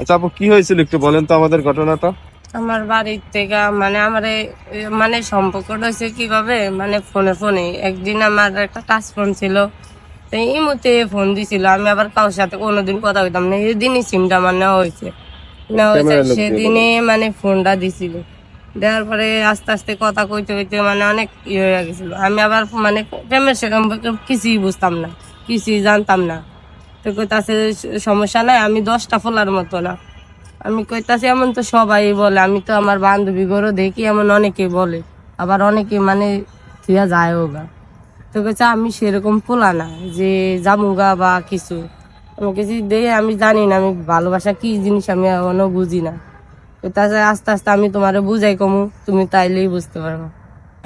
আচ্ছা আপু কি হয়েছিল একটু বলেন তো আমাদের ঘটনাটা? আমার বাড়ির থেকে মানে আমার মানে সম্পর্কটা হয়েছে কীভাবে? মানে ফোনে ফোনে। একদিন আমার একটা টাচ ফোন ছিল এই মুহূর্তে ফোন দিছিল। আমি আবার কারোর সাথে কোনোদিন কথা কইতাম না। সেদিনই সিমটা আমার নেওয়া হয়েছে। নেওয়া হয়েছে সেদিনে মানে ফোনটা দিছিল। দেওয়ার পরে আস্তে আস্তে কথা কইতে কইতে মানে অনেক ইয়ে হয়ে গেছিল। আমি আবার মানে প্রেমের সম্পর্কে কিছুই বুঝতাম না কিছুই জানতাম না। তো কইতাছে সমস্যা নাই, আমি দশটা ফোলার মতো না। আমি কইতাছি, এমন তো সবাই বলে, আমি তো আমার বান্ধবী ঘরও দেখি, এমন অনেকে বলে, আবার অনেকে মানে থিয়া যায়ও গা তো কইছে, আমি সেরকম পোলা না, যে জামুগা বা কিছু। আমি কিছু দিয়ে আমি জানি না, আমি ভালোবাসা কি জিনিস, আমি এখনও বুঝি না। কইতাছে, আস্তে আস্তে আমি তোমারে বুঝাই কমু, তুমি তাইলেই বুঝতে পারব।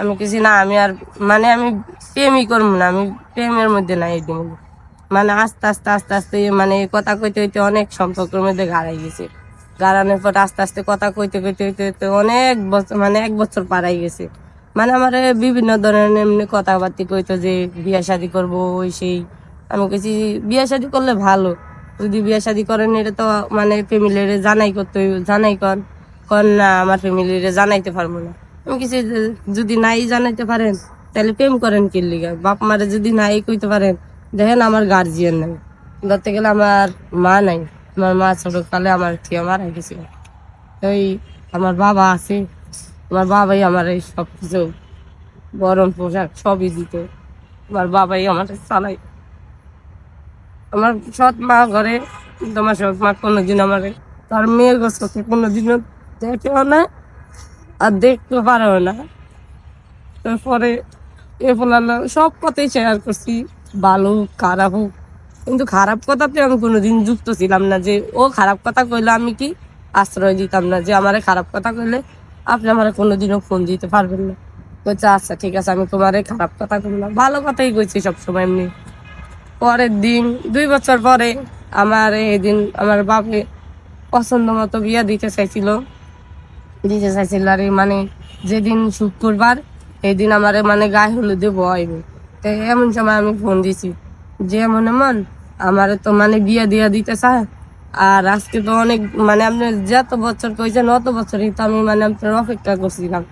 আমি কিছু না, আমি আর মানে আমি প্রেমই করব না, আমি প্রেমের মধ্যে নাই এটি মানে আস্তে আস্তে আস্তে আস্তে মানে কথা কইতে হইতে অনেক সম্পর্কের মধ্যে গাড়াই গেছে। গাড়ানোর পর আস্তে আস্তে কথা কইতে কইতে হইতে হইতে অনেক বছর মানে এক বছর পারাই গেছে। মানে আমার বিভিন্ন ধরনের এমনি কথাবার্তি কইতো যে, বিয়া শাদি করব, ওই সেই। আমি কইছি, বিয়া শাদি করলে ভালো। যদি বিয়া শাদি করেন, এটা তো মানে ফ্যামিলির জানাই করতে জানাই কর কন না, আমার ফ্যামিলির জানাইতে পারব না। আমি কিছু যদি নাই জানাইতে পারেন, তাহলে প্রেম করেন কি লিগা? বাপ মারে যদি নাই কইতে পারেন দেখেন আমার গার্জিয়ান নাই। ধরতে গেলে আমার মা নাই। আমার মা ছোটকালে আমার থেকে মারা গেছিল ওই আমার বাবা আছে। আমার বাবাই আমার এই সব কিছু গরম পোশাক সবই দিত। আমার বাবাই আমার চালাই আমার সৎ মা ঘরে, কিন্তু আমার সৎ মা কোনোদিন আমার তার মেয়ের গোছকে কোনোদিনও দেখেও না আর দেখতে পারেও না। তারপরে এ বললাম সব কথাই শেয়ার করছি। ভালো খারাপ হোক কিন্তু খারাপ কথাতে আমি কোনোদিন যুক্ত ছিলাম না যে, ও খারাপ কথা কইলে আমি কি আশ্রয় দিতাম না যে, আমারে খারাপ কথা কইলে আপনি আমার কোনোদিনও ফোন দিতে পারবেন না। বলছে আচ্ছা ঠিক আছে, আমি তোমারে খারাপ কথা কইলাম। ভালো কথাই কইছি সবসময় এমনি। পরের দিন, দুই বছর পরে আমার এদিন আমার বাপে পছন্দ মতো বিয়া দিতে চাইছিল। দিতে চাইছিল আর মানে যেদিন শুক্রবার এই দিন আমার মানে গায়ে হলুদে বয়ব তো এমন সময় আমি ফোন দিছি। যে এমন এমন আমার তো মানে বিয়া দিয়া দিতে চায় আর আজকে তো অনেক মানে আপনি যত বছর কইছেন অত বছরই তো আমি মানে আপনার অপেক্ষা করছিলাম।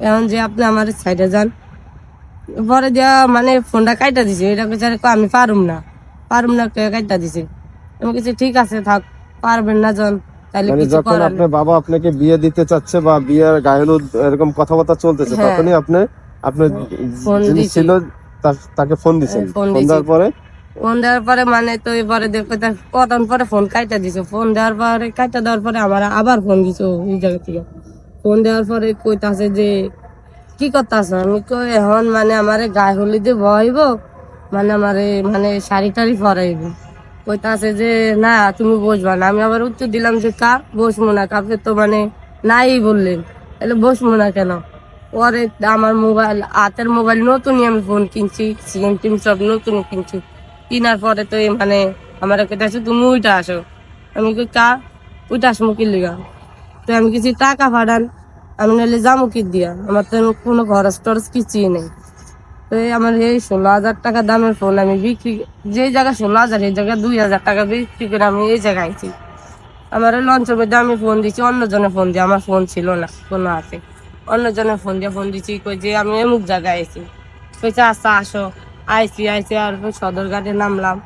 এখন যে আপনি আমার সাইডে যান। পরে দিয়া মানে ফোনটা কাইটা দিছে এটা আরে আমি পারুম না। পারুম না কে কাইটা দিছে। আমি কিছু ঠিক আছে থাক পারবেন না জন মানে যখন আপনার বাবা আপনাকে বিয়ে দিতে চাচ্ছে বা বিয়ের গায়ে হলুদ এরকম কথাবার্তা চলতেছে। তখনই আপনি আপনার ফোন যিনি ছিল তা- তাকে ফোন দিছেন? হ্যাঁ, ফোন ফোন দেওয়ার পরে? ফোন দেওয়ার পরে মানে তো এবারে দেখো কতক্ষণ পরে ফোন কাইটা দিছে। ফোন দেওয়ার পরে কাইটা দেওয়ার পরে আমার আবার ফোন দিছে ওই জায়গা থেকে। ফোন দেওয়ার পরে কইতাছে যে কি করতাছ? আমি কই এখন মানে আমারে গায়ে হলুদে বইব মানে আমারে মানে শাড়ি টাড়ি পরাইব। কইতাছে যে না তুমি বসবা না। আমি আবার উত্তর দিলাম যে কা বসবো না কাপে তো মানে নাই বললেন। তাহলে বসবো না কেন? পরে আমার মোবাইল, হাতের মোবাইল নতুনই আমি ফোন কিনছি সিম টিম সব নতুন কিনছি। কিনার পরে তো মানে আমার কেটেছে তুমি উইটা আসো। আমি কই, কা? উইটা আসব কি লিগা? তো আমি কিছু টাকা পাঠান, আমি নাহলে যাব কি দিয়া? আমার তো কোনো খরচ টরচ কিছুই নেই। তো আমার এই ষোলো হাজার টাকা দামের ফোন আমি বিক্রি যে জায়গায় ষোলো হাজার এই জায়গায় দুই হাজার টাকা বিক্রি করে আমি এই জায়গায় আইছি। আমার লঞ্চের মধ্যে আমি ফোন দিচ্ছি অন্যজনে ফোন দিয়ে, আমার ফোন ছিল না, কোনো হাতে। অন্যজনের ফোন দিয়ে ফোন দিছি, কই যে আমি অমুক জায়গায় আইছি। কইছে আচ্ছা আসো। আইসি আইসি আর সদরঘাটে নামলাম।